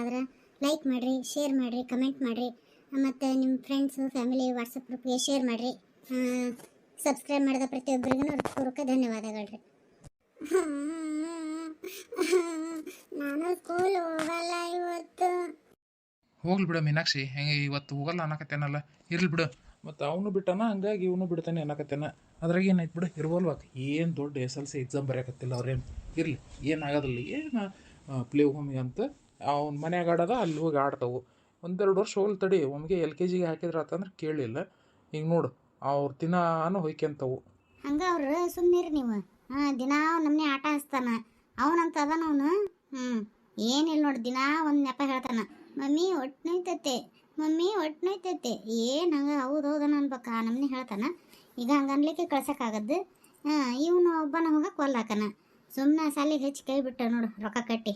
ಆದ್ರೆ ಲೈಕ್ ಮಾಡಿರಿ ಶೇರ್ ಮಾಡಿರಿ ಕಮೆಂಟ್ ಮಾಡಿರಿ. ಮತ್ತು ನಿಮ್ಮ ಫ್ರೆಂಡ್ಸು ಫ್ಯಾಮಿಲಿ ವಾಟ್ಸಪ್ ಗ್ರೂಪ್ಗೆ ಶೇರ್ ಮಾಡಿರಿ. ಸಬ್ಸ್ಕ್ರೈಬ್ ಮಾಡಿದ ಪ್ರತಿಯೊಬ್ಬರಿಗೂ ಹೃತ್ಪೂರ್ವಕ ಧನ್ಯವಾದಗಳು ನಾನು ಸ್ಕೂಲ್ ಹೋಗಲ್ಲ ಇವತ್ತು. ಹೋಗ್ಲಿ ಬಿಡು ಮೀನಾಕ್ಷಿ, ಹೆಂಗೆ ಇವತ್ತು ಹೋಗಲ್ಲ ಅನ್ನಕತ್ತೇನಲ್ಲ? ಇರ್ಲಿ ಬಿಡು. ಮತ್ತು ಅವನು ಬಿಟ್ಟಾನ, ಹಂಗಾಗಿ ಇವನು ಬಿಡ್ತಾನೆ ಅನ್ನಕತ್ತೇನ? ಅದ್ರಾಗ ಏನಾಯ್ತು ಬಿಡು ಇರ್ಬೋಲ್ವಾಗ ಏನು ದೊಡ್ಡ ಎಸ್ ಎಲ್ ಸಿ ಎಕ್ಸಾಮ್ ಬರೆಯಕತ್ತಿಲ್ಲ ಅವ್ರೇನು? ಇರಲಿ ಏನಾಗೋದಿಲ್ಲ ಏನು ಪ್ಲೇ ಹೋಮಿಗೆ ಅಂತ ಅವ್ನ ಮನ್ಯಾಗ ಆಡೋದ ಅಲ್ಲಿ ಹೋಗಿ ಆಡ್ತಾವು ಒಂದೆರಡು ವರ್ಷ ಹೋಲ್ ತಡಿ ಒಮ್ಗೆ ಎಲ್ ಕೆ ಜಿಗೆ ಹಾಕಿದ್ರ ಆತಂದ್ರೆ ಕೇಳಿಲ್ಲ. ಈಗ ನೋಡು ಅವ್ರು ದಿನಾನು ಹೊಯ್ಕೊಂತವು. ಹಂಗ ಅವ್ರ ಸುಮ್ಮನಿರಿ ನೀವು. ಹಾಂ ದಿನಾ ನಮ್ಮನೆ ಆಟ ಹಚ್ತಾನ. ಅವನಂತ ಅದಾನ ಅವನು? ಹ್ಞೂ ಏನಿಲ್ಲ ನೋಡಿ ದಿನಾ ಒಂದು ನೆಪ ಹೇಳ್ತಾನ. ಮಮ್ಮಿ ಒಟ್ಟು ನೋಯ್ತೈತೆ ಮಮ್ಮಿ ಒಟ್ಟು ನೋಯ್ತೈತೆ ಏನು ಹಂಗೆ ಹೌದು ಹೌದನ ಅನ್ಬೇಕಾ ನಮ್ಮನೆ ಹೇಳ್ತಾನ. ಈಗ ಹಂಗೆ ಅನ್ಲಿಕ್ಕೆ ಕಳ್ಸೋಕ್ಕಾಗದ್ದು ಹಾಂ ಇವನು ಒಬ್ಬನ ಹೋಗಕ್ಕೆ ಕೊಲ್ಲಾಕನ ಸುಮ್ಮನೆ ಸಾಲಿಗೆ ಹೆಚ್ಚು ಕೈ ಬಿಟ್ಟ ನೋಡು ರೊಕ್ಕ ಕಟ್ಟಿ.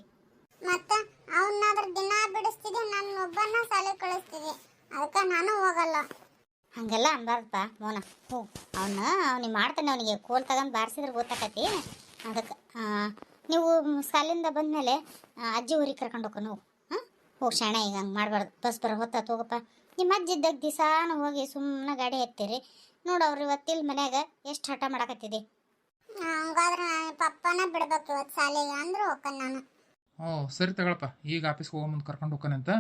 ಮತ್ತ ಅವನ್ನಾದ್ರ ದಿನ ಬಿಡಿಸ್ತಿದ್ದೆ ನನ್ನ ಒಬ್ಬನ ಶಾಲೆ ಕಳಿಸ್ತಿದ್ದೆ. ಅದಕ್ಕೆ ನಾನು ಹೋಗಲ್ಲ. ಹಂಗೆಲ್ಲ ಅನ್ಬಾರ್ದಪ್ಪ ಮೋನ. ಹ್ಞೂ ಅವನ್ನ ಅವ್ನಿಗೆ ಮಾಡ್ತಾನೆ ಅವನಿಗೆ. ಕೋಲ್ ತಗೊಂಡು ಬಾರಿಸಿದ್ರೆ ಗೊತ್ತಾಕತಿ ಅದಕ್ಕೆ ನೀವು ಸಾಲಿಂದ ಬಂದಮೇಲೆ ಅಜ್ಜಿ ಊರಿಗೆ ಕರ್ಕೊಂಡು ಹೋಗು ನೀವು. ಹಾಂ? ಹೋಗಿ ಶಾಣೆ ಈಗ ಹಂಗೆ ಮಾಡಬಾರ್ದು. ಬಸ್ ಬರೋ ಹೊತ್ತ ಹೋಗಪ್ಪ ನಿಮ್ಮ ಅಜ್ಜಿ ಇದ್ದಾಗ ದಿಸಾನು ಹೋಗಿ ಸುಮ್ಮನೆ ಗಾಡಿ ಎತ್ತೀರಿ ನೋಡು ಅವ್ರು ಇವತ್ತಿಲ್ ಮನ್ಯಾಗ ಎಷ್ಟು ಹಠ ಮಾಡಕತ್ತಿದೆ. ಹಂಗಾದ್ರೆ ಪಪ್ಪನ ಬಿಡ್ಬೇಕು ಇವತ್ತು ಶಾಲೆಗೆ ಅಂದ್ರೆ ಹೋಗ್ತಾನೆ ನಾನು. ಹ್ಞೂ ಸರಿ ತಗೊಳಪ್ಪ. ಈಗ ಆಫೀಸ್ಗೆ ಹೋಗೋ ಮುಂದೆ ಕರ್ಕೊಂಡು ಹೋಗ್ತಾನಂತ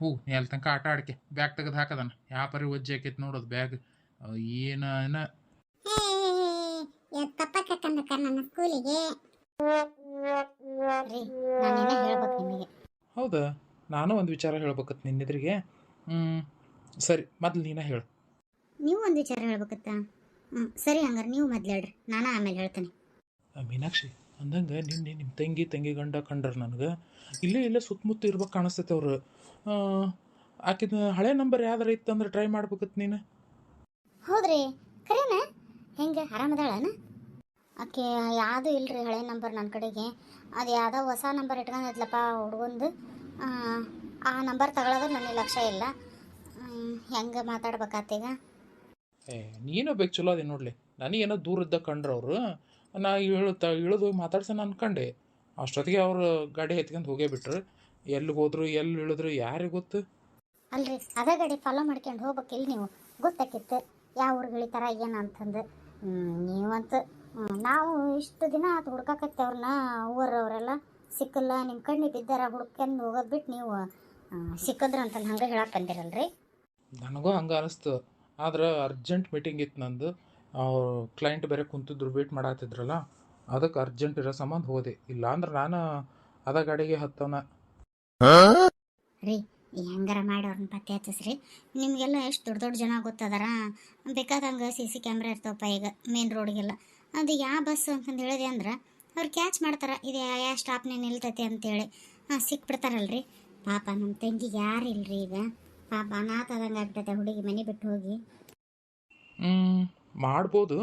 ಹೂ ನೀ ಅಲ್ಲಿ ತನಕ ಆಟ ಆಡಕ್ಕೆ ಬ್ಯಾಗ್ ತೆಗೆದು ಹಾಕದನ. ಯಾವ ಪರಿ ಒಜ್ಜೆ ಆಕೈತಿ ನೋಡೋದು ಬ್ಯಾಗ್ ಏನ ಏನ? ಹೇ ಇವತ್ತು ಪಪ್ಪ ಕರ್ಕೊಂಡ್ಬೇಕ ನನ್ನ ಸ್ಕೂಲಿಗೆ? ರೀ ನಾನೇನ ಹೇಳ್ಬೇಕು ನಿಮಗೆ. ಹೌದಾ? ನಾನು ಒಂದು ವಿಚಾರ ಹೇಳ್ಬೇಕತ್ ನಿನ್ನೆದ್ರಿಗೆ ಹ್ಞೂ ಸರಿ ಮೊದ್ಲು ನೀನ ಹೇಳು. ನೀವು ಒಂದು ವಿಚಾರ ಹೇಳ್ಬೇಕತ್ತ? ಹ್ಞೂ ಸರಿ ಹಂಗಾರೆ ನೀವು ಮೊದ್ಲು ಹೇಳ್ರಿ. ನಾನು ಆಮೇಲೆ ಹೇಳ್ತೇನೆ. ಮೀನಾಕ್ಷಿ ಅಂದಂಗೆ ನಿನ್ನೆ ನಿಮ್ಮ ತಂಗಿ ತಂಗಿ ಗಂಡ ಕಂಡ್ರ ನನಗೆ. ಇಲ್ಲೇ ಇಲ್ಲೇ ಸುತ್ತಮುತ್ತ ಇರ್ಬೇಕು ಕಾಣಿಸ್ತೈತೆ ಅವರು. ಆಕಿದ ಹಳೆ ನಂಬರ್ ಯಾವ್ದಾರ ಇತ್ತಂದ್ರೆ ಟ್ರೈ ಮಾಡ್ಬೇಕತ್ ನೀನು. ಹೌದ್ರಿ. ಕರೇನ? ಹೆಂಗೆ? ಆರಾಮದಾಳನ ಆಕೆ ಯಾವುದು ಇಲ್ರಿ ಹಳೆ ನಂಬರ್ ನನ್ನ ಕಡೆಗೆ. ಅದು ಯಾವುದೋ ಹೊಸ ನಂಬರ್ ಇಟ್ಕೊಂಡಿದ್ಲಪ್ಪ ಹುಡುಗಂದು. ಆ ನಂಬರ್ ತಗೊಳ್ಳೋದು ನನಗೆ ಲಕ್ಷ್ಯ ಇಲ್ಲ. ಹೆಂಗೆ ಮಾತಾಡ್ಬೇಕಾತೀಗ ಏ ನೀನು ಬೇಕು ಚಲೋ ಅದೇ ನೋಡಲಿ. ನನಗೇನೋ ದೂರದ್ದ ಕಂಡ್ರು ಅವರು. ನಾ ಇಳುತ್ತ ಇಳಿದು ಮಾತಾಡ್ಸೋಣ ಅಂದ್ಕೊಂಡೆ ಅಷ್ಟೊತ್ತಿಗೆ ಅವರು ಗಾಡಿ ಎತ್ಕೊಂಡು ಹೋಗೇ ಬಿಟ್ರು. ಎಲ್ಲಿ ಹೋದ್ರು ಎಲ್ಲಿ ಇಳಿದ್ರು ಯಾರಿಗೆ ಗೊತ್ತು? ಅಲ್ರಿ ಅದೇ ಗಾಡಿ ಫಾಲೋ ಮಾಡ್ಕೊಂಡು ಹೋಗ್ಬೇಕಿಲ್ಲ ನೀವು? ಗೊತ್ತಾಕಿತ್ತು. ಯಾವ ಊರಿಗೆ ಇಳಿತಾರ ಏನು ಅಂತಂದು. ನೀವಂತ ನಾವು ಇಷ್ಟು ದಿನ ಅದು ಹುಡ್ಕಾಕತ್ತೆ ಅವ್ರನ್ನ ಊರವರೆಲ್ಲ ಸಿಕ್ಕಲ್ಲ ನಿಮ್ಮ ಕಣ್ಣಿ ಬಿದ್ದಾರ ಹುಡ್ಕೊಂಡು ಹೋಗೋದು ಬಿಟ್ಟು ನೀವು ಸಿಕ್ಕಿದ್ರು ಅಂತಂದು ಹಂಗೆ ಹೇಳಕ್ಕೆ ಬಂದಿರಲ್ರಿ? ನನಗೂ ಹಂಗೆ ಅನಿಸ್ತು. ಆದ್ರೆ ಅರ್ಜೆಂಟ್ ಮೀಟಿಂಗ್ ಇತ್ತು ನಂದು. ಕ್ಲೈಂಟ್ ಬೇರೆ ಕುಂತಿದ್ರು ವೇಟ್ ಮಾಡತ್ತಿದ್ರಲ್ಲ ಅದಕ್ಕೆ ಅರ್ಜೆಂಟ್ ಇರೋ ಸಂಬಂಧ ಹೋದೆ. ಇಲ್ಲ ಅಂದ್ರೆ ನಾನು ಅದ ಗಾಡಿಗೆ ಹತ್ತವನ. ರೀ ಹೆಂಗಾರ ಮಾಡಿ ಅವ್ರನ್ನ ಪತ್ತೆ ಹಚ್ಚಿಸ್ರಿ. ನಿಮಗೆಲ್ಲ ಎಷ್ಟು ದೊಡ್ಡ ದೊಡ್ಡ ಜನ ಗೊತ್ತದಾರ? ಬೇಕಾದಂಗೆ ಸಿ ಸಿ ಕ್ಯಾಮ್ರಾ ಇರ್ತಾವಪ್ಪ ಈಗ ಮೇನ್ ರೋಡ್ಗೆಲ್ಲ ಅದು ಯಾವ ಬಸ್ ಅಂತಂದು ಹೇಳಿದೆ ಅಂದ್ರೆ ಅವ್ರು ಕ್ಯಾಚ್ ಮಾಡ್ತಾರೆ ಇದು ಯಾವ ಸ್ಟಾಪ್ನೇ ನಿಲ್ತೈತೆ ಅಂತೇಳಿ. ಹಾಂ ಸಿಕ್ಬಿಡ್ತಾರಲ್ರಿ. ಪಾಪ ನಮ್ಮ ತಂಗಿಗೆ ಯಾರು ಇಲ್ರಿ ಈಗ? ಪಾಪ ಅನಾಥದಂಗೆ ಆಗ್ತದೆ ಆಗ್ತೈತೆ ಹುಡುಗಿ ಮನೆ ಬಿಟ್ಟು ಹೋಗಿ. ಮಾಡ್ಬೋದು.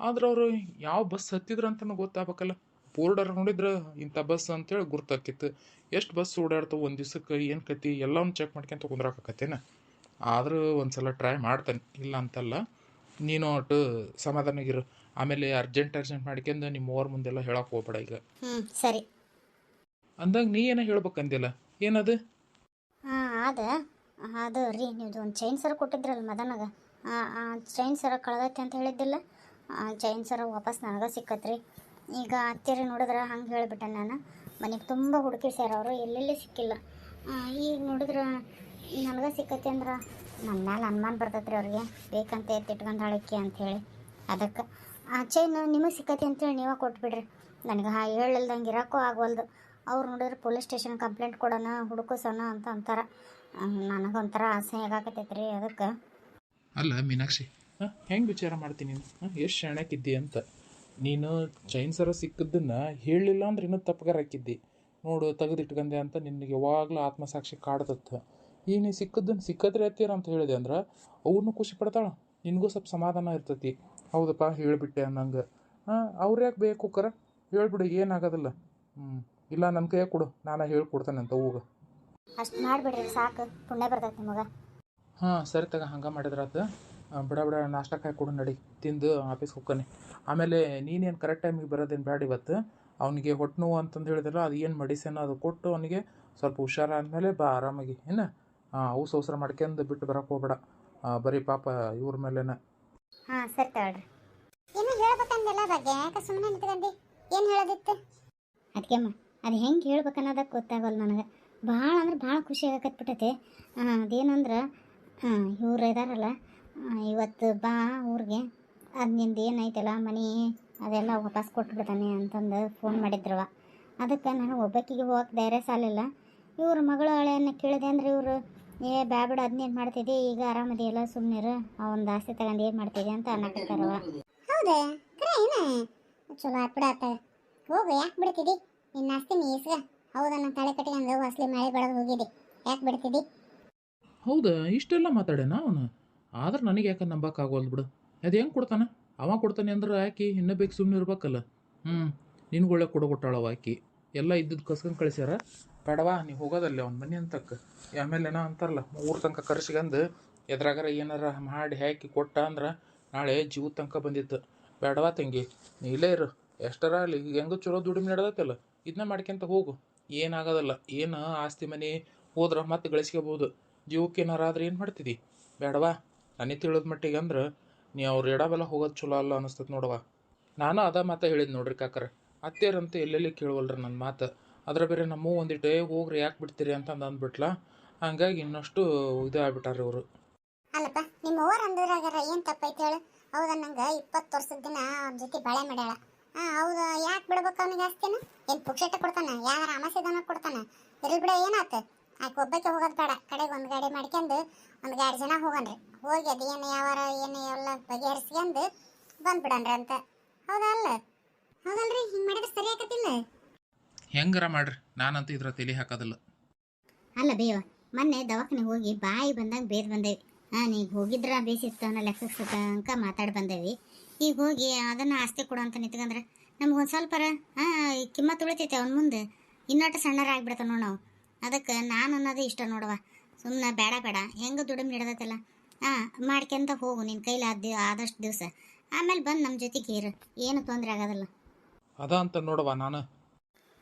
ಆದ್ರೆ ಅವರು ಯಾವ ಬಸ್ ಹತ್ತಿದ್ರು ಅಂತಲೂ ಗೊತ್ತಾಗಬೇಕಲ್ಲ. ಬೋರ್ಡರ್ ನೋಡಿದ್ರೆ ಇಂಥ ಬಸ್ ಅಂತೇಳಿ ಗುರ್ತಾಕಿತ್ತು ಎಷ್ಟು ಬಸ್ ಓಡಾಡ್ತಾವೆ ಒಂದು ದಿವ್ಸಕ್ಕೆ ಏನು ಕತಿ ಎಲ್ಲವನ್ನು ಚೆಕ್ ಮಾಡ್ಕೊಂತ ಕುಂದ್ರಾಕತ್ತೇನ ಆದರೂ ಒಂದ್ಸಲ ಟ್ರೈ ಮಾಡ್ತಾನೆ. ಇಲ್ಲ ಅಂತಲ್ಲ ನೀನು ಒಟ್ಟು ಸಮಾಧಾನಗಿರು ಆಮೇಲೆ ಅರ್ಜೆಂಟ್ ಅರ್ಜೆಂಟ್ ಮಾಡ್ಕೊಂಡು ನಿಮ್ಮ ಓವರ್ ಮುಂದೆಲ್ಲ ಹೇಳಕ್ಕೆ ಹೋಗ್ಬೇಡ ಈಗ. ಸರಿ. ಅಂದಾಗ ನೀ ಏನೋ ಹೇಳ್ಬೇಕಂದಿಲ್ಲ ಏನದು? ಹಾಂ ಅದ ಅದು ರೀ ನೀವು ಒಂದು ಚೈನ್ ಸರ್ ಕೊಟ್ಟಿದ್ರಲ್ಲ ಮದನಾಗ. ಚೈನ್ ಸರ ಕಳೆದೈತೆ ಅಂತ ಹೇಳಿದ್ದಿಲ್ಲ. ಚೈನ್ ಸರ ವಾಪಸ್ ನನಗೆ ಸಿಕ್ಕತ್ರಿ. ಈಗ ಅತ್ತೆರಿ ನೋಡಿದ್ರೆ ಹಂಗೆ ಹೇಳಿಬಿಟ್ಟೆ ನಾನು. ಮನೆಗೆ ತುಂಬ ಹುಡುಕಿ ಸರ್ ಅವರು ಎಲ್ಲೆಲ್ಲಿ ಸಿಕ್ಕಿಲ್ಲ. ಈಗ ನೋಡಿದ್ರೆ ನನಗೆ ಸಿಕ್ಕತ್ತೆ ಅಂದ್ರೆ ನನ್ನ ಮೇಲೆ ಅನುಮಾನ ಬರ್ತೈತ್ರಿ ಅವ್ರಿಗೆ. ಬೇಕಂತ ಹಾಳಿಕೆ ಅಂಥೇಳಿ ಅದಕ್ಕೆ, ಆ ಚೈನ್ ನಿಮಗೆ ಸಿಕ್ಕತ್ತೆ ಅಂತೇಳಿ ನೀವೇ ಕೊಟ್ಬಿಡ್ರಿ. ನನಗೆ ಹಾ, ಹೇಳಿಲ್ದಂಗೆ ಇರೋಕ್ಕೂ ಆಗೋಲ್ದು ಅವ್ರು ನೋಡಿದ್ರೆ ಪೊಲೀಸ್ ಸ್ಟೇಷನ್ ಕಂಪ್ಲೇಂಟ್ ಕೊಡೋಣ, ಹುಡುಕೋಸೋಣ ಅಂತ ಅಂತಾರೆ. ನನಗೊಂಥರ ಆಸೆ ಆಗಾಕತ್ತೈತೆ ರೀ ಅದಕ್ಕೆ. ಅಲ್ಲ ಮೀನಾಕ್ಷಿ. ಹೆಂಗೆ ವಿಚಾರ ಮಾಡ್ತೀನಿ ನೀನು? ಎಷ್ಟು ಶಾಣ್ಯಾಕಿದ್ದಿ ಅಂತ. ನೀನು ಚೈನ್ ಸರ ಸಿಕ್ಕದ್ದನ್ನ ಹೇಳಲಿಲ್ಲ ಅಂದ್ರೆ ಇನ್ನೂ ತಪ್ಪಗಾರ ಹಾಕಿದ್ದಿ. ನೋಡು ತೆಗೆದಿಟ್ಕಂದೆ ಅಂತ ನಿನಗೆ ಯಾವಾಗಲೂ ಆತ್ಮಸಾಕ್ಷಿ ಕಾಡ್ತತ್ತ ಈಗ ನೀ ಸಿಕ್ಕದ್ದನ್ನು ಸಿಕ್ಕದ್ರೆ ಹತ್ತೀರ ಅಂತ ಹೇಳಿದೆ ಅಂದ್ರೆ ಅವನು ಖುಷಿ ಪಡ್ತಾಳೆ. ನಿನಗೂ ಸ್ವಲ್ಪ ಸಮಾಧಾನ ಇರ್ತೈತಿ. ಹೌದಪ್ಪ ಹೇಳಿಬಿಟ್ಟೆ ಅನ್ನಂಗೆ. ಹಾಂ ಅವ್ರು ಯಾಕೆ ಬೇಕು ಕರ ಹೇಳ್ಬಿಡು ಏನಾಗೋದಿಲ್ಲ. ಹ್ಞೂ ಇಲ್ಲ ನನ್ನ ಕೈಯಾಗ ಕೊಡು. ನಾನು ಹೇಳ್ಕೊಡ್ತೇನೆ ಅಂತ ಹೋಗ. ಅಷ್ಟು ಮಾಡಿಬಿಡ್ರಿ ಸಾಕು. ಪುಣ್ಯ ಬರ್ತೈತೆ ನಿಮಗೆ. ಹಾಂ ಸರಿ ತಗ ಹಂಗೆ ಮಾಡಿದ್ರೆ ಆ, ಬಿಡ ಬಿಡ ನಾಷ್ಟ ಕಾಯಿ ಕೊಡು ನಡಿ ತಿಂದು ಆಫೀಸ್ಗೆ ಹೋಗ್ತಾನೆ ಆಮೇಲೆ ನೀನೇನು ಕರೆಕ್ಟ್ ಟೈಮಿಗೆ ಬರೋದೇನು ಬೇಡ ಇವತ್ತು? ಅವನಿಗೆ ಹೊಟ್ಟೆ ನೋವು ಅಂತಂದು ಹೇಳಿದ್ರಲ್ಲ ಅದು ಏನು ಮೆಡಿಸಿನ್ ಅದು ಕೊಟ್ಟು ಅವನಿಗೆ ಸ್ವಲ್ಪ ಹುಷಾರಾದಮೇಲೆ ಬಾ ಆರಾಮಾಗಿ ಏನು? ಹಾಂ ಅವು ಸೋಸ್ರ ಮಾಡ್ಕೊಂಡು ಬಿಟ್ಟು ಬರಕ್ಕೆ ಹೋಗ್ಬೇಡ. ಬರೀ ಪಾಪ ಇವ್ರ ಮೇಲೆನ. ಹಾಂ ಸರಿ ತಗೊಳ್ರಿ. ಏನು ಹೇಳ್ಬೇಕಂದೆಲ್ಲ ಬಗ್ಗೆ? ಯಾಕೆ ಸುಮ್ಮನೆ ನಿಂತ್ಕೊಂಡಿ? ಏನು ಹೇಳೋದಿತ್ತು? ಅದಕ್ಕೆಮ್ಮ ಅದು ಹೆಂಗೆ ಹೇಳ್ಬೇಕನ್ನೋದಕ್ಕೆ ಗೊತ್ತಾಗಲ್ಲ ನನಗೆ. ಭಾಳ ಅಂದ್ರೆ ಭಾಳ ಖುಷಿ ಆಗಕತ್ಬಿಟ್ಟೈತೆ. ಅದೇನಂದ್ರೆ ಇವ್ರು ಇದಾರಲ್ಲ. ಇವತ್ತು ಬಾ ಊರಿಗೆ. ಅದು ನಿಂದು ಏನೈತಲ್ಲ ಮನೆ ಅದೆಲ್ಲ ವಾಪಸ್ ಕೊಟ್ಬಿಡ್ತಾನೆ ಅಂತಂದು ಫೋನ್ ಮಾಡಿದ್ರವ. ಅದಕ್ಕೆ ನಾನು ಒಬ್ಬಕ್ಕಿಗೆ ಹೋಗಕ್ಕೆ ಧೈರ್ಯ ಸಾಲಿಲ್ಲ. ಇವ್ರ ಮಗಳು ಹಳೆಯನ್ನು ಕೇಳಿದೆ ಅಂದ್ರೆ ಇವರು, ಏ ಬ್ಯಾಬಿಡ ಅದನ್ನೇನು ಮಾಡ್ತಿದ್ದೆ? ಈಗ ಆರಾಮದಿಯಲ್ಲ ಸುಮ್ಮನಿರು ಒಂದು ಆಸ್ತಿ ತಗೊಂಡು ಏನು ಮಾಡ್ತಿದ್ದೆ ಅಂತ ಅನ್ನಕತ್ತಾರವ. ಹೌದಾ? ಏನು? ಚಲೋ ಆಗ್ಬಿಡ ಆತ ಹೋಗು, ಯಾಕೆ ಬಿಡ್ತಿದ್ದಿ ನಿನ್ನ ಆಸ್ತಿ ನೀ ಹೌದ ನಾನು ತಲೆ ಅಂದ್ರೆ ಮಳೆ ಬೆಳೆದು ಹೋಗಿದ್ದಿ ಯಾಕೆ ಬಿಡ್ತಿದಿ? ಹೌದಾ, ಇಷ್ಟೆಲ್ಲ ಮಾತಾಡೇನ ಅವನು? ಆದ್ರೆ ನನಗೆ ಯಾಕೆ ನಂಬಕ್ಕಾಗೋಲ್ದು ಬಿಡು. ಅದು ಹೆಂಗೆ ಕೊಡ್ತಾನೆ? ಅವ ಕೊಡ್ತಾನೆ ಅಂದ್ರೆ ಆಕಿ ಇನ್ನೂ ಬೇಕು ಸುಮ್ಮನೆ ಇರ್ಬೇಕಲ್ಲ. ಹ್ಞೂ ನಿನ್ಗೊಳ್ಳೆ ಕೊಡ ಕೊಟ್ಟಾಳವ ಆಕಿ. ಎಲ್ಲ ಇದ್ದದ್ದು ಕಸ್ಕೊಂಡು ಕಳಿಸ್ಯಾರ? ಬೇಡವಾ, ನೀವು ಹೋಗೋದಲ್ಲ ಅವ್ನ ಮನೆ ಅಂತಕ್ಕ ಆಮೇಲೆ ಏನೋ ಅಂತಾರಲ್ಲ ಊರ ತನಕ ಕರ್ಸ್ಕೊಂಡು ಎದ್ರಾಗಾರ ಏನಾರ ಮಾಡಿ ಹಾಕಿ ಕೊಟ್ಟ ಅಂದ್ರೆ ನಾಳೆ ಜೀವ ತನಕ ಬಂದಿತ್ತು. ಬೇಡವಾ ತಂಗಿ, ನೀ ಇಲ್ಲೇ ಇರು. ಎಷ್ಟರ ಅಲ್ಲಿ ಹೆಂಗೂ ಚಲೋ ದುಡಿಮೆ ನಡೆದತ್ತಲ್ಲ ಇದನ್ನ ಮಾಡ್ಕೊಂತ ಹೋಗು. ಏನಾಗೋದಲ್ಲ, ಏನು ಆಸ್ತಿ ಮನೆ ಹೋದ್ರೆ ಮತ್ತೆ ಗಳಿಸ್ಕೋಬೋದು. ಜೀವಕ್ಕೆ ಏನು ಮಾಡ್ತಿದ್ದಿ ಬೇಡವಾ? ನನಗೆ ತಿಳಿದ ಮಟ್ಟಿಗೆ ಅಂದ್ರೆ ನೀ ಅವ್ರು ಎಡಬಲ ಹೋಗೋದು ಚಲೋ ಅಲ್ಲ ಅನಿಸ್ತದೆ ನೋಡವ ನಾನು ಅದ ಮಾತಾ ಹೇಳಿದ್ ನೋಡ್ರಿ ಕಾಕರ. ಅತ್ತೇರಂತ ಎಲ್ಲೆಲ್ಲಿ ಕೇಳುವಲ್ರಿ ನನ್ನ ಮಾತು. ಅದ್ರ ಬೇರೆ ನಮ್ಮ ಒಂದಿಟ್ಟು "ಏ, ಹೋಗ್ರಿ ಯಾಕೆ ಬಿಡ್ತೀರಿ ಅಂತಂದು ಅಂದ್ಬಿಟ್ಲ. ಹಂಗಾಗಿ ಇನ್ನಷ್ಟು ಇದು ಆಗ್ಬಿಟ್ಟಾರ ಇವರು ಅಲ್ಲಪ್ಪ ನಿಮ್ಮ ಓವರ್ ಅಂದ್ರಾಗಾರ ಏನು ತಪ್ಪೈತೆ ಹೇಳು? ಹೌದ ನಂಗೆ ಇಪ್ಪತ್ತು ವರ್ಷದ ದಿನ ಅವ್ರ ಜೊತೆ ಬಾಳೆ ಮಾಡ್ಯಾಳ. ಹಾಂ ಹೌದು ಯಾಕೆ ಬಿಡ್ಬೇಕು ಅವನಿಗೆ ಆಸ್ತಿನ? ಏನು ಪುಕ್ಷೇಟ ಕೊಡ್ತಾನೆ? ಯಾರ ಅಮಾಸೆದನ ಕೊಡ್ತಾನೆ? ಇರ್ಲಿ ಬಿಡ ಏನಾತ? ಆಕೆ ಒಬ್ಬಕ್ಕೆ ಹೋಗೋದು ಬೇಡ ಕಡೆಗೆ ಒಂದು ಗಾಡಿ ಮಾಡ್ಕೊಂಡು ಒಂದು ಗಾಡಿ ಜನ ಹೋಗನ್ರಿ ಹೋಗಿ ಅದು ಏನು ಯಾವಾರ ಏನು ಎಲ್ಲ ಬಗೆಹರಿಸ್ಕೊಂಡು ಬಂದ್ಬಿಡನ್ರಿ ಅಂತ. ಹೌದಾ ಅಲ್ಲ ಹೌದಲ್ರಿ? ಹಿಂಗೆ ಮಾಡಿದ್ರೆ ಸರಿ ಆಗತ್ತಿಲ್ಲ ಹೆಂಗಾರ ಮಾಡ್ರಿ? ನಾನಂತೂ ಇದ್ರ ತಲೆ ಹಾಕೋದಿಲ್ಲ. ಅಲ್ಲ ಬೇವ ಮೊನ್ನೆ ದವಾಖಾನೆ ಹೋಗಿ ಬಾಯಿ ಬಂದಾಗ ಬೇದ್ ಬಂದೇವಿ. ಹಾಂ ನೀವು ಹೋಗಿದ್ರ ಬೇಸಿತ್ತು ಅನ್ನೋ ಅಂಕ ಮಾತಾಡಿ ಬಂದೇವಿ. ಈಗ ಹೋಗಿ ಅದನ್ನು ಆಸ್ತಿ ಕೊಡು ಅಂತ ನಿಂತ್ಕಂದ್ರೆ ನಮ್ಗೆ ಒಂದು ಸ್ವಲ್ಪ ಹಾಂ ಕಿಮ್ಮತ್ತು ಉಳಿತೈತೆ ಅವ್ನ ಮುಂದೆ. ಇನ್ನೊಟ್ಟು ಸಣ್ಣರ ಆಗ್ಬಿಡ್ತಾವ ನೋಡು ನಾವು. ಅದಕ್ಕೆ ನಾನು ಅನ್ನೋದು ಇಷ್ಟ ನೋಡುವ ಸುಮ್ಮನೆ ಬೇಡ ಬೇಡ ಹೆಂಗೆ ದುಡಿಮೆ ಹಿಡ್ದತ್ತಲ್ಲ ಹಾಂ ಮಾಡ್ಕೊಂತ ಹೋಗು ನಿನ್ನ ಕೈಲಿ ಆದ ಆದಷ್ಟು ದಿವಸ. ಆಮೇಲೆ ಬಂದು ನಮ್ಮ ಜೊತೆಗೆ ಇರು ಏನು ತೊಂದರೆ ಆಗೋದಿಲ್ಲ. ಅದ ಅಂತ ನೋಡುವ ನಾನು.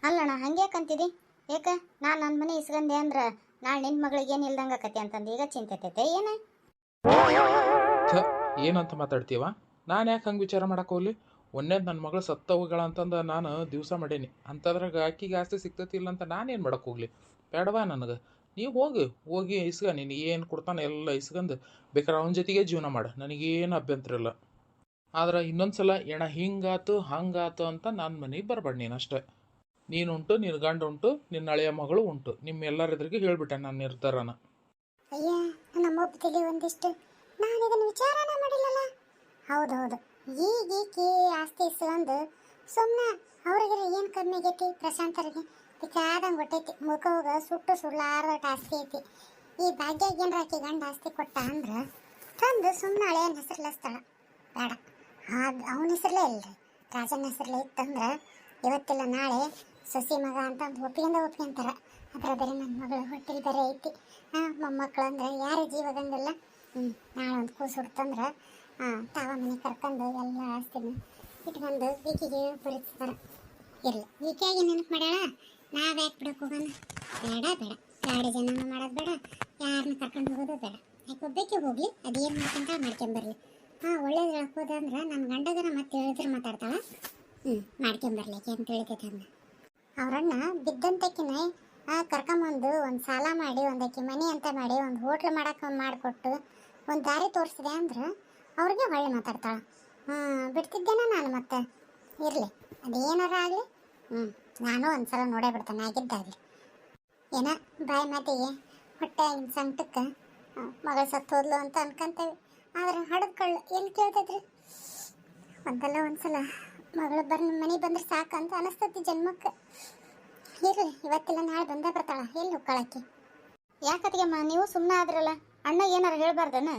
ಅಲ್ಲಣ್ಣ ಹಂಗ್ಯಾಕಂತಿದಿ? ಯಾಕ ನಾನು ನನ್ನ ಮನೆ ಇಸ್ಕಂದೆ ಅಂದ್ರೆ ನಾಳೆ ನಿನ್ನ ಮಗಳಿಗೆ ಏನು ಇಲ್ದಂಗೆ ಆಕತಿ ಅಂತಂದು ಈಗ ಚಿಂತೆ ಐತೆ ಏನ? ಏನಂತ ಮಾತಾಡ್ತೀವ ನಾನು ಯಾಕೆ ಹಂಗೆ ವಿಚಾರ ಮಾಡಕ್ಕೆ ಹೋಗ್ಲಿ? ಒಂದೇದು ನನ್ನ ಮಗಳು ಸತ್ತ ಹೋಗಳ ಅಂತಂದು ನಾನು ದಿವಸ ಮಾಡೇನಿ. ಅಂಥದ್ರಾಗ ಆಕಿಗೆ ಆಸ್ತಿ ಸಿಗ್ತೈತಿ ಇಲ್ಲ ಅಂತ ನಾನೇನು ಮಾಡಕ್ಕೆ ಹೋಗ್ಲಿ? ಬೇಡವಾ ನನಗೆ? ನೀವು ಹೋಗಿ ಹೋಗಿ ಇಸ್ಕ ನೀನು ಏನು ಕೊಡ್ತಾನೆ ಎಲ್ಲ ಇಸ್ಕಂದು ಬೇಕಾದ್ರೆ ಅವನ ಜೊತೆಗೆ ಜೀವನ ಮಾಡು, ನನಗೇನು ಅಭ್ಯಂತರ ಇಲ್ಲ. ಆದ್ರೆ ಇನ್ನೊಂದು ಸಲ ಎಣ, ಹಿಂಗಾತು, ಹಂಗಾತು ಅಂತ ನನ್ನ ಮನೆಗೆ ಬರಬೇಡ ನೀನು ಅಷ್ಟೇ. ನೀನುಂಟು ನಿನ್ನ ಗಂಡು ಉಂಟು ನಿನ್ನ ಹಳೆಯ ಮಗಳು ಉಂಟು. ನಿಮ್ಮ ಎಲ್ಲರೆದ್ರಿಗೆ ಹೇಳ್ಬಿಟ್ಟೆ ನಾನು ನಿರ್ಧಾರನ. ಅಯ್ಯ ನಾನು ಹೌದು ಹೌದು. ಆಸ್ತಿ ಇಸ್ಕೊಂಡು ಸುಮ್ಮನೆ ಅವ್ರಿಗೆ ಏನು ಕಮ್ಮಿ ಆಗೈತಿ ಪ್ರಶಾಂತರಿಗೆ? ಬೇಕಾದಂಗೆ ಹೊಟ್ಟೈತಿ. ಮುಖವಾಗ ಸುಟ್ಟು ಸುಳ್ಳಾರ ಆಸ್ತಿ ಐತಿ. ಈ ಭಾಗ್ಯ ಏನ್ರ ಆಕಿ ಗಂಡ ಆಸ್ತಿ ಕೊಟ್ಟ ಅಂದ್ರೆ ತಂದು ಸುಮ್ಮನೆ ಹಳೆಯನ ಹೆಸರ್ಲಸ್ತಾಳ ಬೇಡ. ಅದು ಅವನ ಹೆಸರಲ್ಲೇ ಇಲ್ರಿ. ರಾಜನ ಹೆಸರಲ್ಲೇ ಇತ್ತಂದ್ರೆ ಇವತ್ತಿಲ್ಲ ನಾಳೆ ಸಸಿ ಮಗ ಅಂತ ಒಪ್ಪಿಗೆಂದ ಒಪ್ಕೊಂತಾರ ಅದ್ರ ಬೇರೆ ನನ್ನ ಮಗಳು ಹೊಟ್ಟೆಲಿ ಬೇರೆ ಐತಿ. ಹಾಂ ಮೊಮ್ಮಕ್ಕಳು ಅಂದ್ರೆ ಯಾರು ಜೀವದಂಗಿಲ್ಲ ಹ್ಞೂ ನಾಳೆ ಒಂದು ಕೂಸು ಹುಡ್ತಂದ್ರೆ ಹಾಂ ತಾವ ಮನೆ ಕರ್ಕೊಂಡು ಎಲ್ಲ ಆಸ್ತಿನ ಇಟ್ಕೊಂಡು ವೀಕಿಗೆ ಬರೀತಾರೆ ಇರಲಿ. ಈಕೆಯಾಗಿ ನೆನಪು ಮಾಡ್ಯಾಳ? ನಾವು ಯಾಕೆ ಬಿಡಕ್ಕೆ ಹೋಗೋಣ? ಬೇಡ ಬೇಡ. ಗಾಡಿ ಜನ ಮಾಡೋದು ಬೇಡ. ಯಾರನ್ನ ಕರ್ಕೊಂಡು ಹೋಗೋದು ಬೇಡ. ಯಾಕೆ ಒಬ್ಬಕ್ಕೆ ಹೋಗಲಿ? ಅದೇನು ಮಾಡ್ಕೊಂತ ಮಾಡ್ಕೊಂಬರ್ಲಿ ಹಾಂ, ಒಳ್ಳೇದು ಹೇಳಕ್ಕೋದ ಅಂದ್ರೆ ನಮ್ಮ ಗಂಡಗನ ಮತ್ತೆ ಹೇಳಿದ್ರೆ ಮಾತಾಡ್ತಾಳ. ಹ್ಞೂ ಮಾಡ್ಕೊಂಬರ್ಲಿ ಅಂತ ಹೇಳ್ತೈತೆ ಅನ್ನ ಅವ್ರಣ್ಣ ಬಿದ್ದಂತಕಿನ ಕರ್ಕೊಂಬಂದು ಒಂದು ಸಾಲ ಮಾಡಿ, ಒಂದಕ್ಕೆ ಮನೆ ಅಂತ ಮಾಡಿ, ಒಂದು ಹೋಟ್ಲ್ ಮಾಡಕ್ಕೆ ಮಾಡಿಕೊಟ್ಟು ಒಂದು ದಾರಿ ತೋರಿಸಿದೆ ಅಂದ್ರೆ ಅವ್ರಿಗೆ ಒಳ್ಳೆ ಮಾತಾಡ್ತಾಳೆ. ಹಾಂ ಬಿಡ್ತಿದ್ದೇನೆ ನಾನು ಮತ್ತೆ? ಇರಲಿ. ಅದೇನಾರ ಆಗಲಿ. ಹ್ಞೂ ನಾನು ಒಂದು ಸಲ ನೋಡೇ ಬಿಡ್ತಾನೆ ಆಗಿದ್ದಾಗಲಿ ಏನ, ಬಾಯಿ ಮಾತಿಗೆ ಹೊಟ್ಟೆ ಸಂಕಟಕ್ಕೆ ಮಗಳು ಸತ್ತು ಹೋದ್ಲು ಅಂತ ಅನ್ಕೊಂತೇವೆ. ಆದ್ರೆ ಹಡದ ಕಳ್ಳು ಎಲ್ಲಿ ಕೇಳ್ತೈತ್ರಿ ಒಂದಲ್ಲ ಒಂದ್ಸಲ ಮಗಳು ಬರ್ ಮನೆ ಬಂದ್ರೆ ಸಾಕು ಅಂತ ಅನಿಸ್ತತಿ ಜನ್ಮಕ್ಕೆ. ಇರ್ಲಿ, ಇವತ್ತಿಲ್ಲ, ನಾಳೆ ಬಂದೇ ಬರ್ತಾಳ. ಎಲ್ಲಿ ಹೋಗ್ಕೊಳಕ್ಕೆ ಯಾಕತ್ತಿಗೆಮ್ಮ ನೀವು ಸುಮ್ಮನೆ ಆದ್ರಲ್ಲ? ಅಣ್ಣ ಏನಾರು ಹೇಳ್ಬಾರ್ದನ?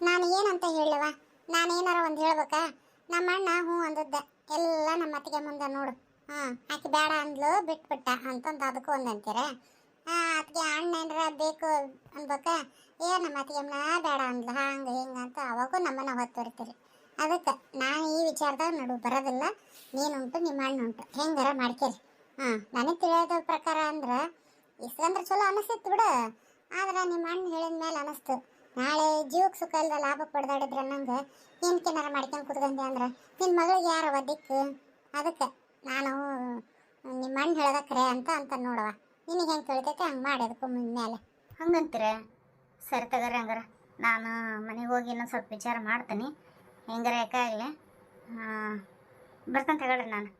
ನಾನು ಏನಂತ ಹೇಳವ ನಾನು ಏನಾರ ಒಂದು ಹೇಳ್ಬೇಕಾ? ನಮ್ಮ ಅಣ್ಣ ಹ್ಞೂ ಅಂದದ್ದ. ಎಲ್ಲ ನಮ್ಮ ಅತ್ತಿಗೆ ಮುಂದೆ ನೋಡು. ಹಾಂ ಆಕೆ ಬೇಡ ಅಂದ್ಲು, ಬಿಟ್ಬಿಟ್ಟ ಅಂತಂದು ಅದಕ್ಕೂ ಒಂದು ಅಂತೀರ. ಅದಕ್ಕೆ ಅಣ್ಣ ಏನಾರ ಬೇಕು ಅನ್ಬೇಕಾ? ಏ, ನಮ್ಮ ಅತ್ತಿಗೆಮ್ಮನ ಬೇಡ ಅಂದ್ಲು ಹಂಗೆ, ಹಿಂಗೆ ಅಂತ ಅವಾಗೂ ನಮ್ಮನ್ನ ಹೊತ್ತುರ್ತೀರಿ. ಅದಕ್ಕೆ ನಾನು ಈ ವಿಚಾರದಾಗ ನಡು, ಬರೋದಿಲ್ಲ. ನೀನುಂಟು ನಿಮ್ಮ ಅಣ್ಣ ಉಂಟು. ಹೆಂಗಾರ ಮಾಡ್ಕೇರಿ. ಹಾಂ ನನಗೆ ತಿಳಿಯೋದ ಪ್ರಕಾರ ಅಂದ್ರೆ, ಇಸ್ಕಂದ್ರೆ ಚಲೋ ಅನಿಸ್ತಿತ್ತು ಬಿಡು. ಆದ್ರೆ ನಿಮ್ಮ ಅಣ್ಣ ಹೇಳಿದ ಮೇಲೆ ಅನಿಸ್ತು. ನಾಳೆ ಜೀವಕ್ಕೆ ಸುಖ ಇಲ್ಲದ ಲಾಭ ಪಡೆದಾಡಿದ್ರೆ ನಂಗೆ ನಿನ್ಕೇನಾರ ಕೆನಾರ ಮಾಡ್ಕೊಂಡು ಕುತ್ಕೊಂಡೆ ಅಂದ್ರೆ ನಿನ್ನ ಮಗಳಿಗೆ ಯಾರು ದಿಕ್ಕು? ಅದಕ್ಕೆ ನಾನು ನಿಮ್ಮ ಅಣ್ಣ ಹೇಳ್ದ ಕರೆ ಅಂತ ಅಂತ ನೋಡುವ. ನಿನಗೆ ಹೆಂಗೆ ತೊಳಿತೈತೆ? ಹಂಗೆ ಮಾಡಿ ಅದಕ್ಕೂ ಮೇಲೆ ಹಂಗಂತೀರ? ಸರಿ ತಗೋರಿ ಹಂಗಾರ. ನಾನು ಮನೆಗೆ ಹೋಗಿ ಇನ್ನೊಂದು ಸ್ವಲ್ಪ ವಿಚಾರ ಮಾಡ್ತೀನಿ. ಹೆಂಗಾರ ಯಾಕಾಗಲಿ ಬರ್ತಾನೆ ತಗೊಳ್ರಿ ನಾನು.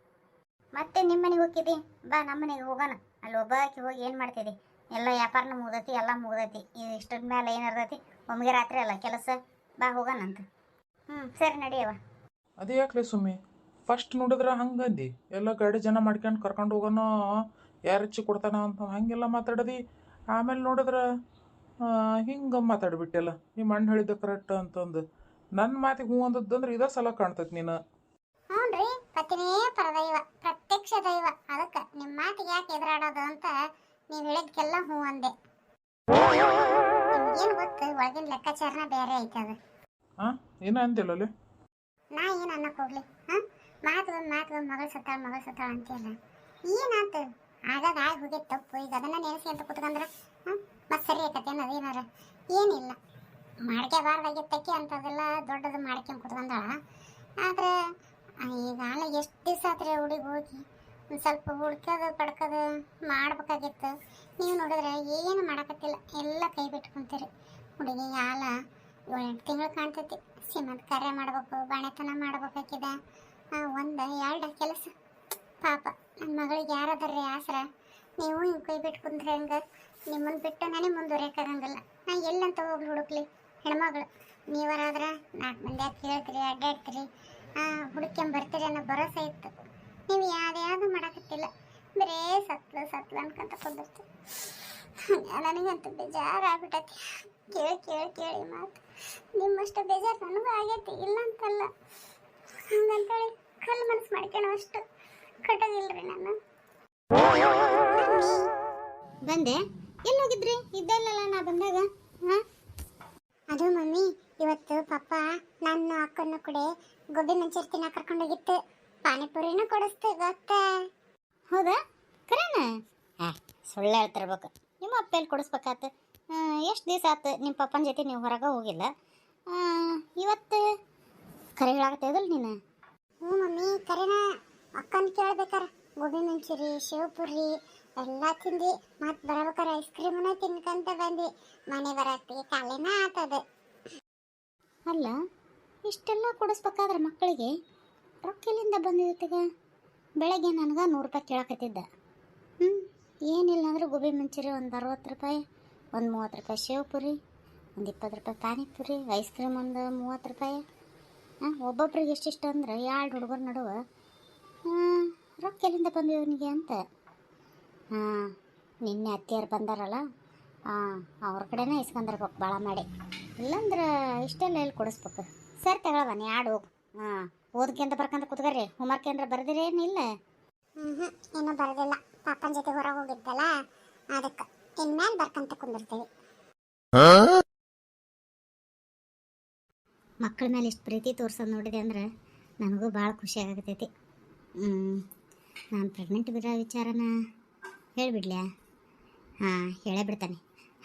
ಮತ್ತೆ ನಿಮ್ಮ ಮನೆಗೆ ಹೋಗಿದ್ದಿ? ಬಾ ನಮ್ಮ ಮನೆಗೆ ಹೋಗೋಣ. ಅಲ್ಲಿ ಒಬ್ಬಾಕಿ ಹೋಗಿ ಏನು ಮಾಡ್ತಿದ್ದಿ? ಎಲ್ಲ ವ್ಯಾಪಾರನ ಮುಗ್ದೈತಿ ಎಲ್ಲ ಮುಗ್ದೈತಿ. ಇಷ್ಟದ ಮೇಲೆ ಏನು ಇರ್ತೈತಿ ಒಮ್ಮೆಗೆ ರಾತ್ರಿ ಅಲ್ಲ ಕೆಲಸ. ಬಾ ಹೋಗೋಣ ಅಂತ ಹ್ಞೂ ಸರಿ ನಡಿಯವ ಅದೇ ಯಾಕೆ ಸುಮ್ಮಿ? ಫಸ್ಟ್ ನೋಡಿದ್ರೆ ಹಂಗಂದು ಎಲ್ಲ ಗಾಡಿ ಜನ ಮಾಡ್ಕೊಂಡು ಕರ್ಕೊಂಡು ಹೋಗೋಣ ಯಾರು ಹೆಚ್ಚು ಕೊಡ್ತಾನ ಅಂತ ಹಂಗೆಲ್ಲ ಮಾತಾಡದಿ. ಆಮೇಲೆ ನೋಡಿದ್ರೆ ಹಿಂಗೆ ಮಾತಾಡ್ಬಿಟ್ಟೆಲ್ಲ. ನಿಮ್ಮ ಅಣ್ಣ ಹೇಳಿದ್ದೆ ಕರೆಕ್ಟ್ ಅಂತಂದು. ನನ್ನ ಮಾತಿಗೆ ಹ್ಞೂ ಅಂದದ್ದಂದ್ರೆ ಇದೇ ಸಲ ಕಾಣ್ತೈತಿ ನೀನು. ಹ್ಞೂ ರೀ ಪತಿನೇ ಪರದೈವ ಪ್ರತ್ಯಕ್ಷ ದೈವ. ಅದಕ್ಕೆ ನಿಮ್ಮ ಮಾತಿಗೆ ಯಾಕೆ ಎದುರಾಡೋದು ಅಂತ ನೀವು ಹೇಳಿದ್ಕೆಲ್ಲ ಹ್ಞೂ ಅಂದೆ. ಏನು ಗೊತ್ತು ಒಳಗಿನ ಲೆಕ್ಕಾಚಾರನ ಬೇರೆ ಐತೆ ಅದು. ಹಾಂ ಏನೋ ಅಂದಿಲ್ಲ ನಾ ಏನು ಅನ್ನಕ್ಕೆ ಹೋಗ್ಲಿ? ಮಾತು ಮಾತು ಮಗಳು ಸತ್ತಾಳ ಮಗಳು ಸತ್ತಾಳ ಅಂತೀಯಲ್ಲ ಏನಾತು? ಆಗಾಗ ಆಗಿ ಹೋಗಿ ತಪ್ಪು. ಈಗ ಅದನ್ನ ನೆನೆಸಿ ಅಂತ ಕುತ್ಕಂದ್ರ ಮತ್ತೆ ಸರಿ ಆಕತೆ ಅನ್ನೋದು ಏನಾರ? ಏನಿಲ್ಲ. ಮಾಡ್ಕೋಬಾರ್ದಾಗಿತ್ತಕ್ಕೆ ಅಂಥದ್ದೆಲ್ಲ ದೊಡ್ಡದು ಮಾಡ್ಕೊಂಡು ಕುತ್ಕೊಂಡಾಳ ಆದ್ರೆ ಈಗ ಆಳ ಎಷ್ಟು ದಿವಸ ಆತ್ರಿ ಹುಡುಗಿ ಹೋಗಿ? ಒಂದು ಸ್ವಲ್ಪ ಹುಡ್ಕೋದು ಪಡ್ಕೋದು ಮಾಡ್ಬೇಕಾಗಿತ್ತು. ನೀವು ನೋಡಿದ್ರೆ ಏನು ಮಾಡಕತ್ತಿಲ್ಲ. ಎಲ್ಲ ಕೈ ಬಿಟ್ಕೊಂತೀರಿ ಹುಡುಗಿ ಆಲ ಏಳೆಂಟು ತಿಂಗಳು ಕಾಣ್ತೈತಿ. ಸೀಮಂತ ಕಾರ್ಯ ಮಾಡ್ಬೇಕು, ಬಾಣೆತನ ಮಾಡ್ಬೇಕಾಗಿದೆ. ಒಂದು, ಎರಡ ಕೆಲಸ. ಪಾಪ ನನ್ನ ಮಗಳಿಗೆ ಯಾರದಾರ್ರಿ ಆಸರ, ನೀವು ಹಿಂಗೆ ಕೈ ಬಿಟ್ಟು ಕುಂದ್ರೆ ಹೆಂಗೆ? ನಿಮ್ಮನ್ನು ಬಿಟ್ಟು ನನಗೆ ಮುಂದುವರಿಯೋಕ್ಕಾಗಂಗಿಲ್ಲ ನಾ ಎಲ್ಲಂತ ಹೋಗ್ಲಿ ಹುಡುಕ್ಲಿ, ಹೆಣ್ಮಗಳು. ನೀವರಾದ್ರೆ ನಾಲ್ಕು ಮಂದಿ ಆಗಿ ಕೇಳ್ತೀರಿ ಅಡ್ಡಾಡ್ತೀರಿ ಹುಡುಕ್ಯಂಬರ್ತೀರಿ ಅನ್ನೋ ಭರೋಸೆ ಇತ್ತು. ನೀವು ಯಾವ್ದು ಮಾಡಕತ್ತಿಲ್ಲ. ಬರೇ ಸತ್ಲು ಸತ್ಲು ಅನ್ಕೊಂತ ಕುಂದಿರ್ತೀವಿ ನನಗಂತೂ ಬೇಜಾರಾಗ್ಬಿಟ್ಟೈತಿ ಕೇಳಿ ಕೇಳಿ ಕೇಳಿ ಮಾತು. ನಿಮ್ಮಷ್ಟು ಬೇಜಾರು ನನಗೂ ಆಗೈತಿ ಇಲ್ಲ ಅಂತಲ್ಲ ಹಂಗಂತೇಳಿ ಕಲ್ ಮನಸ್ಸು ಮಾಡ್ಕೊಳ್ಳೋ ಅಷ್ಟು ಕಟ್ಟೋದಿಲ್ರಿ ನಾನು. ಬಂದೆ. ಎಲ್ಲಿ ಹೋಗಿದ್ರಿ? ಇದ್ದಲ್ಲಲ್ಲ ನಾ ಬಂದಾಗ. ಹಾಂ? ಅದು ಮಮ್ಮಿ ಇವತ್ತು ಪಾಪ ನನ್ನ ಅಕ್ಕನ ಕೂಡ ಗೋಬಿ ಮಂಚೂರಿ ತಿನ್ನಕ್ಕೆ ಕರ್ಕೊಂಡೋಗಿತ್ತು ಪಾನಿಪುರಿನೂ ಕೊಡಿಸ್ತು ಗೊತ್ತಾ? ಹೌದಾ? ಕರೇನ? ಹಾಂ ಸುಳ್ಳು ಹೇಳ್ತಿರ್ಬೇಕು. ನಿಮ್ಮ ಅಪ್ಪ ಎಲ್ಲಿ ಕೊಡಿಸ್ಬೇಕಾತ? ಎಷ್ಟು ದಿವಸ ಆತು? ನಿಮ್ಮ ಪಪ್ಪನ ಜೊತೆ ನೀವು ಹೊರಗೆ ಹೋಗಿಲ್ಲ. ಇವತ್ತು ಕರೆ ಹೇಳಾಕತ್ತದಲ್ಲ ನೀನು? ಹ್ಞೂ ಮಮ್ಮಿ ಕರೆನ. ಅಕ್ಕನ ಕೇಳ್ಬೇಕಾರ. ಗೋಬಿ ಮಂಚೂರಿ ಶಿವಪುರಿ ಎಲ್ಲ ತಿಂದು ಮತ್ತೆ ಬರಬೇಕಾರೆ ಐಸ್ ಕ್ರೀಮ್ನ ತಿನ್ಕಂತ ಬಂದು ಮನೆ ಬರತ್ತಿ ಕಾಲೇನ ಆತದ. ಅಲ್ಲ ಇಷ್ಟೆಲ್ಲ ಕೊಡಿಸ್ಬೇಕಾದ್ರೆ ಮಕ್ಕಳಿಗೆ? ರೊಕ್ಕ ಎಲ್ಲಿಂದ ಬಂದಿರ್ತಗ ಬೆಳಗ್ಗೆ ನನಗೆ ನೂರು ರೂಪಾಯಿ ಕೇಳಕತ್ತಿದ್ದ. ಹ್ಞೂ ಏನಿಲ್ಲ ಅಂದ್ರೆ ಗೋಬಿ ಮಂಚೂರಿ ಒಂದು ಅರವತ್ತು ರೂಪಾಯಿ ಒಂದು ಮೂವತ್ತು ರೂಪಾಯಿ ಶೇವ್ ಪುರಿ ಒಂದು ಇಪ್ಪತ್ತು ರೂಪಾಯಿ ಪಾನಿಪುರಿ ಐಸ್ ಕ್ರೀಮ್ ಒಂದು ಮೂವತ್ತು ರೂಪಾಯಿ. ಹಾಂ ಒಬ್ಬೊಬ್ರಿಗೆ ಎಷ್ಟಿಷ್ಟ ಅಂದ್ರೆ ಎರಡು ಹುಡುಗರ ನಡುವೆ. ರೊಕ್ಕ ಎಲ್ಲಿಂದ ಬಂದು ಇವನಿಗೆ ಅಂತ. ಹಾಂ ನಿನ್ನೆ ಅತ್ತಿಯರು ಬಂದಾರಲ್ಲ ಹಾಂ ಅವ್ರ ಕಡೆನೇ ಇಸ್ಕೊಂಡಿರ್ಬೇಕು ಭಾಳ ಮಾಡಿ. ಇಲ್ಲಂದ್ರೆ ಇಷ್ಟೆಲ್ಲ ಎಲ್ಲಿ ಕೊಡಿಸ್ಬೇಕು? ಸರಿ ತಗೊಳವ ನೀ ಆಡು ಹೋಗು. ಹಾಂ ಓದ್ಕೊಂತ ಬರ್ಕಂತ ಕುತ್ಕರಿ ಹೋಮ್ವರ್ಕ್ ಏನಾರ ಬರ್ದಿರೇನಿಲ್ಲ ಹ್ಞೂ ಹ್ಞೂ ಇನ್ನೂ ಬರೋದಿಲ್ಲ. ಪಾಪನ ಜೊತೆ ಹೊರಗೆ ಹೋಗಿದ್ದಲ್ಲ ಅದಕ್ಕೆ. ಇನ್ಮೇಲೆ ಬರ್ಕಂತ ಕುಂದಿರ್ತೀವಿ. ಮಕ್ಕಳ ಮೇಲೆ ಇಷ್ಟು ಪ್ರೀತಿ ತೋರ್ಸೋದು ನೋಡಿದೆ ಅಂದ್ರೆ ನನಗೂ ಭಾಳ ಖುಷಿ ಆಗತೈತಿ. ನಾನು ಪ್ರೆಗ್ನೆಂಟ್ ಬಿಡೋ ವಿಚಾರನ ಹೇಳಿಬಿಡ್ಲ್ಯಾ? ಹಾಂ, ಹೇಳೇ ಬಿಡ್ತಾನೆ.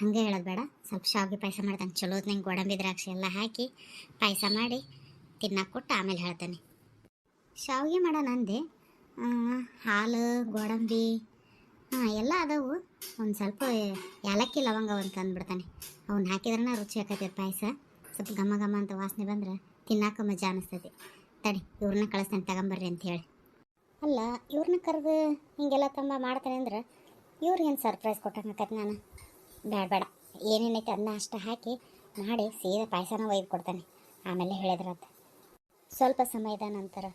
ಹಾಗೆ ಹೇಳೋದು ಬೇಡ. ಸ್ವಲ್ಪ ಶಾವಿಗೆ ಪಾಯಸ ಮಾಡ್ತಾನೆ. ಚಲೋ ನಂಗೆ ಗೋಡಂಬಿ, ದ್ರಾಕ್ಷಿ ಎಲ್ಲ ಹಾಕಿ ಪಾಯಸ ಮಾಡಿ ತಿನ್ನಕ್ಕೆ ಕೊಟ್ಟು ಆಮೇಲೆ ಹೇಳ್ತಾನೆ. ಶಾವಿಗೆ ಮಾಡೋಣ ಅಂದೆ ಹಾಲು, ಗೋಡಂಬಿ, ಹಾಂ, ಎಲ್ಲ ಅದಾವು. ಒಂದು ಸ್ವಲ್ಪ ಏಲಕ್ಕಿ ಲವಂಗ ಅಂತ ಅಂದ್ಬಿಡ್ತಾನೆ. ಅವ್ನು ಹಾಕಿದ್ರೆ ರುಚಿ ಹಾಕತ್ತೆ ಪಾಯಸ. ಸ್ವಲ್ಪ ಘಮ ಘಮ ಅಂತ ವಾಸನೆ ಬಂದ್ರೆ ತಿನ್ನಾಕ ಮಜಾ ಅನಿಸ್ತೈತಿ ತಡಿ ಇವ್ರನ್ನ ಕಳಿಸ್ತೇನೆ ತಗೊಂಬರ್ರಿ ಅಂತ ಹೇಳಿ. ಅಲ್ಲ ಇವ್ರನ್ನ ಕರೆದು ಹಿಂಗೆಲ್ಲ ತುಂಬ ಮಾಡ್ತಾನೆ ಅಂದ್ರೆ ಇವ್ರಿಗೇನು ಸರ್ಪ್ರೈಸ್ ಕೊಟ್ಟಂಗಾಕೈತೆ ನಾನು? ಬೇಡ ಬೇಡ ಏನೇನೈತೆ ಅದನ್ನ ಅಷ್ಟು ಹಾಕಿ ಮಾಡಿ ಸೀದಾ ಪಾಯಸನ ಒಯ್ದು ಕೊಡ್ತಾನೆ. ಆಮೇಲೆ ಹೇಳಿದ್ರದ್ದು ಸ್ವಲ್ಪ ಸಮಯದ ನಂತರ.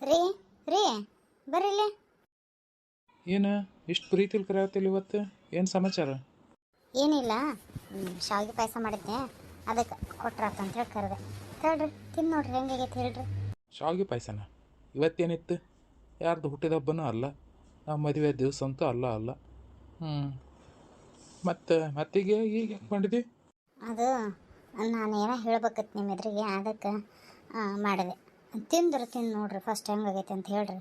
ರೀ ರೀ ಬರ್ರಿಲ್ಲಿ ಏನು ಇಷ್ಟು ಪ್ರೀತಿಲಿ ಕರೆಯತ್ತಿಲ್ಲ ಇವತ್ತು? ಏನು ಸಮಾಚಾರ? ಏನಿಲ್ಲ. ಶಾವಿಗೆ ಪಾಯಸ ಮಾಡಿದ್ದೆ. ಅದಕ್ಕೆ ಕೊಟ್ರಾತ ಅಂತೇಳಿ ಕರೆದೆ ತಡ್ರಿ ತಿನ್ ನೋಡ್ರಿ ಹೆಂಗಾಗೈತೆ ಹೇಳ್ರಿ. ಶಾವಿಗೆ ಪಾಯಸನ? ಇವತ್ತೇನಿತ್ತು? ಯಾರ್ದು ಹುಟ್ಟಿದ ಹಬ್ಬನೂ ಅಲ್ಲ. ನಾವು ಮದುವೆ ದಿವಸ ಅಂತೂ ಅಲ್ಲ ಅಲ್ಲ. ಹ್ಞೂ ಮತ್ತು ಮತ್ತಿಗೆ ಈಗ ಯಾಕೆ ಮಾಡಿದಿ? ಅದು ನಾನು ಏನೋ ಹೇಳ್ಬೇಕತ್ ನಿಮ್ಮ ಎದುರಿಗೆ ಅದಕ್ಕೆ ಮಾಡಿದೆ. ತಿಂದ್ರೆ ತಿಂದು ನೋಡ್ರಿ ಫಸ್ಟ್ ಹೆಂಗಾಗೈತೆ ಅಂತ ಹೇಳ್ರಿ.